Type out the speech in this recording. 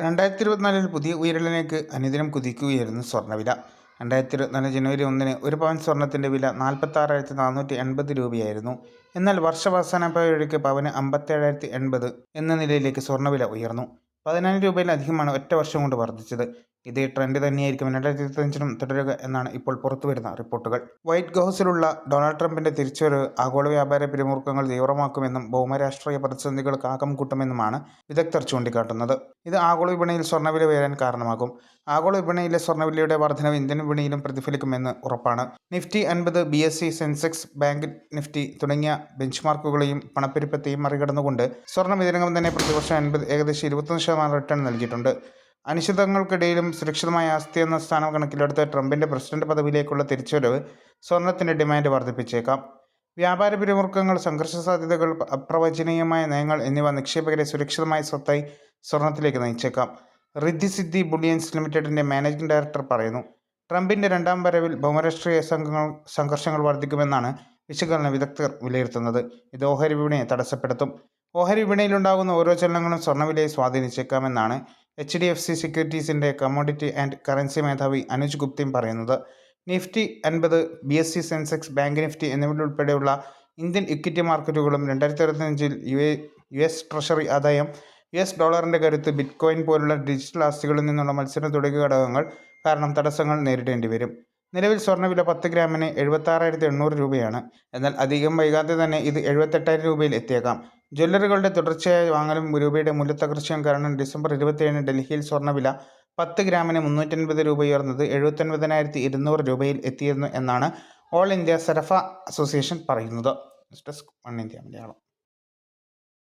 രണ്ടായിരത്തി ഇരുപത്തിനാലിൽ പുതിയ ഉയരലിലേക്ക് അനുദിനം കുതിക്കുകയായിരുന്നു സ്വർണവില രണ്ടായിരത്തി ഇരുപത്തിനാല് ജനുവരി ഒന്നിന് ഒരു പവൻ സ്വർണത്തിന്റെ വില നാൽപ്പത്താറായിരത്തി നാനൂറ്റി എൺപത് രൂപയായിരുന്നു. എന്നാൽ വർഷാവസാനപ്പോഴേക്ക് പവന് അമ്പത്തേഴായിരത്തി എൺപത് എന്ന നിലയിലേക്ക് സ്വർണവില ഉയർന്നു. പതിനായിരം രൂപയിലധികമാണ് ഒറ്റ വർഷം കൊണ്ട് വർദ്ധിച്ചത്. ഇതേ ട്രെൻഡ് തന്നെയായിരിക്കും. രണ്ടായിരത്തി ഇരുപത്തഞ്ചിനും തുടരുക എന്നാണ് ഇപ്പോൾ പുറത്തു വരുന്ന റിപ്പോർട്ടുകൾ. വൈറ്റ് ഹൗസിലുള്ള ഡൊണാൾഡ് ട്രംപിന്റെ തിരിച്ചുവരവ് ആഗോള വ്യാപാര പിരിമുറുക്കങ്ങൾ തീവ്രമാക്കുമെന്നും ഭൗമരാഷ്ട്രീയ പ്രതിസന്ധികൾക്ക് ആക്കം കൂട്ടുമെന്നുമാണ് വിദഗ്ധർ ചൂണ്ടിക്കാട്ടുന്നത്. ഇത് ആഗോള വിപണിയിൽ സ്വർണവില ഉയരാൻ കാരണമാകും. ആഗോള വിപണിയിലെ സ്വർണവിലയുടെ വർധനവ് ഇന്ത്യൻ വിപണിയിലും പ്രതിഫലിക്കുമെന്ന് ഉറപ്പാണ്. നിഫ്റ്റി അൻപത് B S C Sensex bank Nifty തുടങ്ങിയ ബെഞ്ച് മാർക്കുകളെയും പണപ്പെരുപ്പത്തെയും മറികടന്നുകൊണ്ട് സ്വർണ ഇതിനകം തന്നെ പ്രതിവർഷം അൻപത് ഏകദേശം ഇരുപത്തൊന്ന് ശതമാനം റിട്ടേൺ നൽകിയിട്ടുണ്ട്. അനിശ്ചിതങ്ങൾക്കിടയിലും സുരക്ഷിതമായ ആസ്തി എന്ന സ്ഥാനം കണക്കിലെടുത്ത് ട്രംപിന്റെ പ്രസിഡന്റ് പദവിയിലേക്കുള്ള തിരിച്ചുവരവ് സ്വർണത്തിന്റെ ഡിമാൻഡ് വർദ്ധിപ്പിച്ചേക്കാം. വ്യാപാര പിരിമുറുക്കങ്ങൾ സംഘർഷ സാധ്യതകൾ അപ്രവചനീയമായ നയങ്ങൾ എന്നിവ നിക്ഷേപകരെ സുരക്ഷിതമായ സ്വത്തായി സ്വർണത്തിലേക്ക് നയിച്ചേക്കാം. റിദ്ധി സിദ്ധി ബുള്ളിയൻസ് ലിമിറ്റഡിന്റെ മാനേജിംഗ് ഡയറക്ടർ പറയുന്നു ട്രംപിന്റെ രണ്ടാം വരവിൽ ഭൗമരാഷ്ട്രീയ സംഘങ്ങൾ സംഘർഷങ്ങൾ വർദ്ധിക്കുമെന്നാണ് വിശകലന വിദഗ്ധർ വിലയിരുത്തുന്നത്. ഇത് ഓഹരി വിപണിയെ തടസ്സപ്പെടുത്തും. ഓഹരി വിപണിയിലുണ്ടാകുന്ന ഓരോ ചലനങ്ങളും സ്വർണവിലയെ സ്വാധീനിച്ചേക്കാമെന്നാണ് എച്ച് ഡി എഫ് സി സെക്യൂരിറ്റീസിന്റെ കമ്മോഡിറ്റി ആൻഡ് കറൻസി മേധാവി അനുജ് ഗുപ്തയും പറയുന്നത്. നിഫ്റ്റി അൻപത് B S C Sensex bank Nifty എന്നിവയുൾപ്പെടെയുള്ള ഇന്ത്യൻ ഇക്വിറ്റി മാർക്കറ്റുകളും രണ്ടായിരത്തി ഇരുപത്തിയഞ്ചിൽ U A U S treasury ആദായം യു എസ് ഡോളറിന്റെ കരുത്ത് ബിറ്റ് കോയിൻ പോലുള്ള ഡിജിറ്റൽ ആസ്തികളിൽ നിന്നുള്ള മത്സരം തുടങ്ങിയ ഘടകങ്ങൾ കാരണം തടസ്സങ്ങൾ നേരിടേണ്ടി വരും. നിലവിൽ സ്വർണവില പത്ത് ഗ്രാമിന് എഴുപത്താറായിരത്തി എണ്ണൂറ് രൂപയാണ്. എന്നാൽ അധികം വൈകാതെ തന്നെ ഇത് എഴുപത്തെട്ടായിരം രൂപയിൽ എത്തിയേക്കാം. ജ്വല്ലറികളുടെ തുടർച്ചയായ വാങ്ങലും രൂപയുടെ മൂല്യത്തകർച്ചയും കാരണം ഡിസംബർ ഇരുപത്തിയേഴിന് ഡൽഹിയിൽ സ്വർണവില പത്ത് ഗ്രാമിന് മുന്നൂറ്റൻപത് രൂപ ഉയർന്നത് എഴുപത്തൊൻപതിനായിരത്തി ഇരുന്നൂറ് രൂപയിൽ എത്തിയിരുന്നു എന്നാണ് ഓൾ ഇന്ത്യ സരഫ അസോസിയേഷൻ പറയുന്നത്. Desk one India Malayalam.